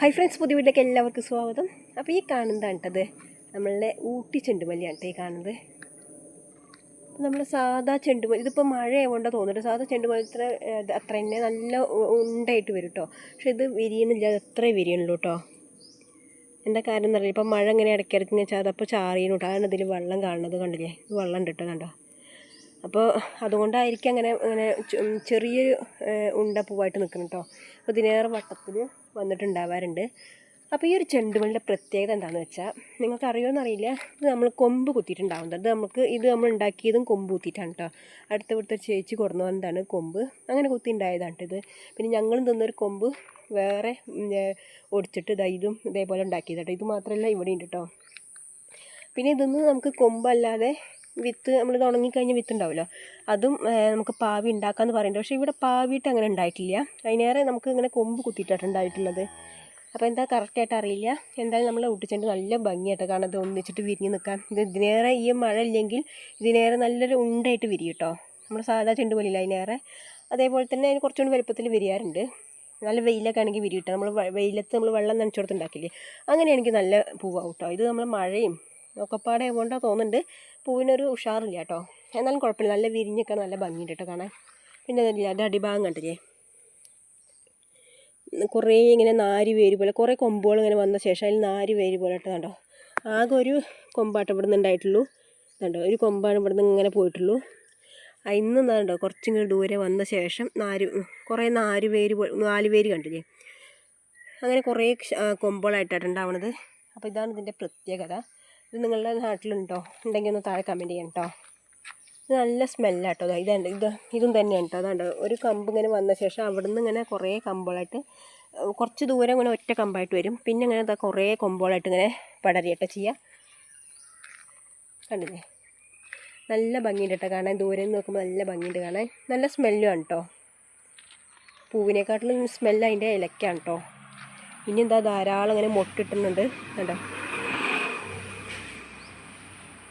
Hi friends പുതിയ വീട്ടിലേക്ക് എല്ലാവർക്കും സ്വാഗതം. അപ്പോൾ ഈ കാണുന്നതാണ് കേട്ടത് നമ്മളുടെ ഊട്ടി ചെണ്ടുമല്ലിയാണ് ഈ കാണുന്നത്. നമ്മൾ സാധാ ചെണ്ടുമല്ലി ഇതിപ്പോൾ മഴയായതുകൊണ്ടാ തോന്നുന്നുണ്ട്. സാധാ ചെണ്ടുമല്ലി ഇത്ര അത്ര തന്നെ നല്ല ഉണ്ടായിട്ട് വരും കേട്ടോ പക്ഷെ ഇത് വിരിയണില്ല അത് അത്രേ വിരിയണുള്ളൂ കേട്ടോ എന്താ കാര്യം എന്നറിയില്ല. ഇപ്പോൾ മഴ ഇങ്ങനെ ഇടയ്ക്കിടയ്ക്ക് വെച്ചാൽ അതപ്പോൾ ചാറിയണു കേട്ടോ അതാണ് ഇതിൽ വെള്ളം കാണുന്നത് കണ്ടില്ലേ? വെള്ളം ഉണ്ട് കേട്ടോ കണ്ടോ? അപ്പോൾ അതുകൊണ്ടായിരിക്കും അങ്ങനെ അങ്ങനെ ചെറിയ ഉണ്ട പൂവായിട്ട് നിൽക്കണം കേട്ടോ അപ്പോൾ ഇതിനേറെ വട്ടത്തിൽ വന്നിട്ടുണ്ടാവാറുണ്ട്. അപ്പോൾ ഈ ഒരു ചെണ്ടുമല്ലിന്റെ പ്രത്യേകത എന്താണെന്ന് വെച്ചാൽ നിങ്ങൾക്ക് അറിയുമെന്ന് അറിയില്ല ഇത് നമ്മൾ കൊമ്പ് കുത്തിയിട്ടുണ്ടാവുന്നത്. ഇത് നമുക്ക് ഇത് നമ്മൾ ഉണ്ടാക്കിയതും കൊമ്പ് കുത്തിയിട്ടാണ് കേട്ടോ അടുത്ത ഇവിടുത്തെ ചേച്ചി കൊടുന്നു വന്നതാണ് കൊമ്പ്. അങ്ങനെ കുത്തി ഉണ്ടായതാണ് ഇത്. പിന്നെ ഞങ്ങളും തിന്നൊരു കൊമ്പ് വേറെ ഒടിച്ചിട്ട് ഇതാ ഇതും ഇതേപോലെ ഉണ്ടാക്കിയതാട്ടോ ഇത് മാത്രമല്ല ഇവിടെ ഉണ്ട് കേട്ടോ പിന്നെ ഇതൊന്നും നമുക്ക് കൊമ്പല്ലാതെ വിത്ത് നമ്മൾ ഉണങ്ങിക്കഴിഞ്ഞ വിത്ത് ഉണ്ടാവുമല്ലോ അതും നമുക്ക് പാവി ഉണ്ടാക്കാമെന്ന് പറയുന്നുണ്ട്. പക്ഷേ ഇവിടെ പാവിയിട്ട് അങ്ങനെ ഉണ്ടായിട്ടില്ല. അതിനേറെ നമുക്ക് ഇങ്ങനെ കൊമ്പ് കുത്തിയിട്ടാണ് ഉണ്ടായിട്ടുള്ളത്. അപ്പോൾ എന്താ കറക്റ്റായിട്ട് അറിയില്ല. എന്തായാലും നമ്മൾ ഊട്ടിച്ചെണ്ട് നല്ല ഭംഗിയായിട്ട് കാരണം ഇത് ഒന്നിച്ചിട്ട് വിരിഞ്ഞ് നിൽക്കാൻ ഇത് ഇതിനേറെ ഈ മഴ ഇല്ലെങ്കിൽ ഇതിനേറെ നല്ലൊരു ഉണ്ടായിട്ട് വിരിയും കേട്ടോ നമ്മൾ സാധാ ചെണ്ട് പോലില്ല അതിനേറെ. അതേപോലെ തന്നെ അതിന് കുറച്ചുകൂടി വലുപ്പത്തിൽ വിരിയാറുണ്ട്. നല്ല വെയിലൊക്കെ ആണെങ്കിൽ വിരിയിട്ടോ നമ്മൾ വെയിലത്ത് നമ്മൾ വെള്ളം നനച്ചു കൊടുത്തുണ്ടാക്കില്ലേ അങ്ങനെയാണെങ്കിൽ നല്ല പൂവാകും കേട്ടോ ഇത് നമ്മൾ മഴയും ഒക്കെപ്പാടെ കൊണ്ടാണ് തോന്നുന്നുണ്ട്. പൂവിനൊരു ഉഷാറില്ല കേട്ടോ. എന്നാലും കുഴപ്പമില്ല. നല്ല വിരിഞ്ഞൊക്കെ നല്ല ഭംഗിയുണ്ട് കേട്ടോ കാണാൻ. പിന്നെ അതില്ല അത് അടിഭാഗം കണ്ടില്ലേ? കുറേ ഇങ്ങനെ നാര് വേര് പോലെ കുറേ കൊമ്പുകൾ ഇങ്ങനെ വന്ന ശേഷം അതിൽ നാര് വേര് പോലെ ഇട്ട് കണ്ടോ? ആകെ ഒരു കൊമ്പാട്ടം ഇവിടെ നിന്ന് ഉണ്ടായിട്ടുള്ളൂ. കണ്ടോ? ഒരു കൊമ്പാണ് ഇവിടെ നിന്ന് ഇങ്ങനെ പോയിട്ടുള്ളൂ. അതിന്ന് കണ്ടോ? കുറച്ചിങ്ങനെ ദൂരെ വന്ന ശേഷം നാല് കുറേ നാല് പേര് നാല് പേര് കണ്ടില്ലേ? അങ്ങനെ കുറേ കൊമ്പുകളായിട്ടാണ് ഉണ്ടാവണത്. അപ്പോൾ ഇതാണ് ഇതിന്റെ പ്രത്യേകത. ഇത് നിങ്ങളുടെ നാട്ടിലുണ്ടോ? ഉണ്ടെങ്കിൽ ഒന്ന് താഴെ കമന്റ് ചെയ്യണം കേട്ടോ ഇത് നല്ല സ്മെല്ലാട്ടോ ഇതുണ്ട് ഇത് ഇതും തന്നെയാണ് കേട്ടോ അതാണ്ട് ഒരു കമ്പ് ഇങ്ങനെ വന്ന ശേഷം അവിടെ നിന്ന് ഇങ്ങനെ കുറേ കമ്പുകളായിട്ട് കുറച്ച് ദൂരം ഇങ്ങനെ ഒറ്റ കമ്പായിട്ട് വരും. പിന്നെ ഇങ്ങനെ ദാ കുറേ കൊമ്പുകളായിട്ട് ഇങ്ങനെ പടരിയട്ടോ ചെയ്യുക കണ്ടില്ലേ? നല്ല ഭംഗിയുണ്ട് കേട്ടോ കാണാൻ. ദൂരെ നിന്ന് നോക്കുമ്പോൾ നല്ല ഭംഗിയുണ്ട് കാണാൻ. നല്ല സ്മെല്ലും ആണ് കേട്ടോ പൂവിനെക്കാട്ടിലും സ്മെല്ല് അതിന്റെ ഇലക്കാണ് കേട്ടോ ഇനി എന്താ ധാരാളം ഇങ്ങനെ മൊട്ടിട്ടുന്നുണ്ട്. കണ്ടോ?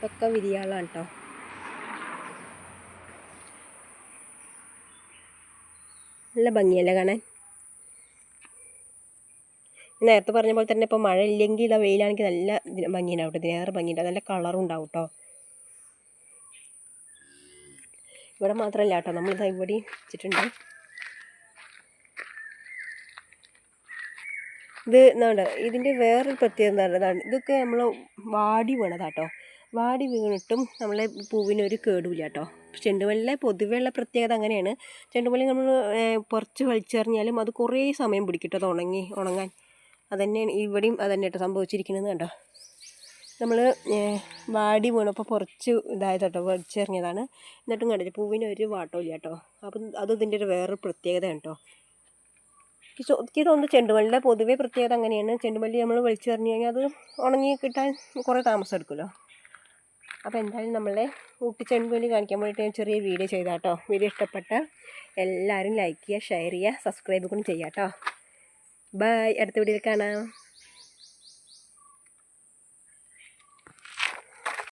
ഇതൊക്കെ വിരിയാളാണ് കേട്ടോ നല്ല ഭംഗിയല്ലേ കാണാൻ? നേരത്തെ പറഞ്ഞ പോലെ തന്നെ ഇപ്പോൾ മഴ ഇല്ലെങ്കിൽ ഇതാ വെയിലാണെങ്കിൽ നല്ല ഭംഗിയുണ്ടാവും കേട്ടോ. ഇതിനേറെ ഭംഗിയുണ്ടാവും. നല്ല കളറും ഉണ്ടാവും കേട്ടോ. ഇവിടെ മാത്രമല്ല കേട്ടോ. നമ്മളിതാ ഇവിടെ വെച്ചിട്ടുണ്ട്. ഇത് എന്താണ് ഇതിന്റെ വേറൊരു പ്രത്യേകത എന്താണ് ഇതൊക്കെ നമ്മൾ വാടി വീണതാട്ടോ വാടി വീണിട്ടും നമ്മളെ പൂവിനൊരു കേടുമില്ല കേട്ടോ ചെണ്ടുമല്ലിലെ പൊതുവെയുള്ള പ്രത്യേകത അങ്ങനെയാണ്. ചെണ്ടുമല്ലി നമ്മൾ കുറച്ച് വലിച്ചെറിഞ്ഞാലും അത് കുറേ സമയം പിടിക്കട്ടോ കേട്ടോ അത് ഉണങ്ങി ഉണങ്ങാൻ. അതന്നെയാണ് ഇവിടെയും അതന്നെ കേട്ടോ സംഭവിച്ചിരിക്കുന്നത് കണ്ടോ? നമ്മൾ വാടി വീണപ്പോൾ കുറച്ച് ഇതായത് കേട്ടോ വലിച്ചെറിഞ്ഞതാണ്. എന്നിട്ടും കണ്ടില്ല പൂവിന് ഒരു വാട്ടമില്ല കേട്ടോ അപ്പം അത് ഇതിന്റെ ഒരു വേറൊരു പ്രത്യേകത കേട്ടോ എനിക്ക് തോന്നുന്നു ചെണ്ടുമല്ലിയുടെ പൊതുവേ പ്രത്യേകത അങ്ങനെയാണ്. ചെണ്ടുമല്ലി നമ്മൾ വലിച്ചെറിഞ്ഞ് കഴിഞ്ഞാൽ അത് ഉണങ്ങി കിട്ടാൻ കുറേ താമസം എടുക്കുമല്ലോ. അപ്പോൾ എന്തായാലും നമ്മളെ ഊട്ടി ചെണ്ടുമല്ലി കാണിക്കാൻ വേണ്ടിയിട്ട് ഞാൻ ചെറിയ വീഡിയോ ചെയ്താട്ടോ വീഡിയോ ഇഷ്ടപ്പെട്ട എല്ലാവരും ലൈക്ക് ചെയ്യുക ഷെയർ ചെയ്യുക സബ്സ്ക്രൈബ് കൂടി ചെയ്യാം കേട്ടോ ബൈ അടുത്ത വീഡിയോയിൽ കാണാം.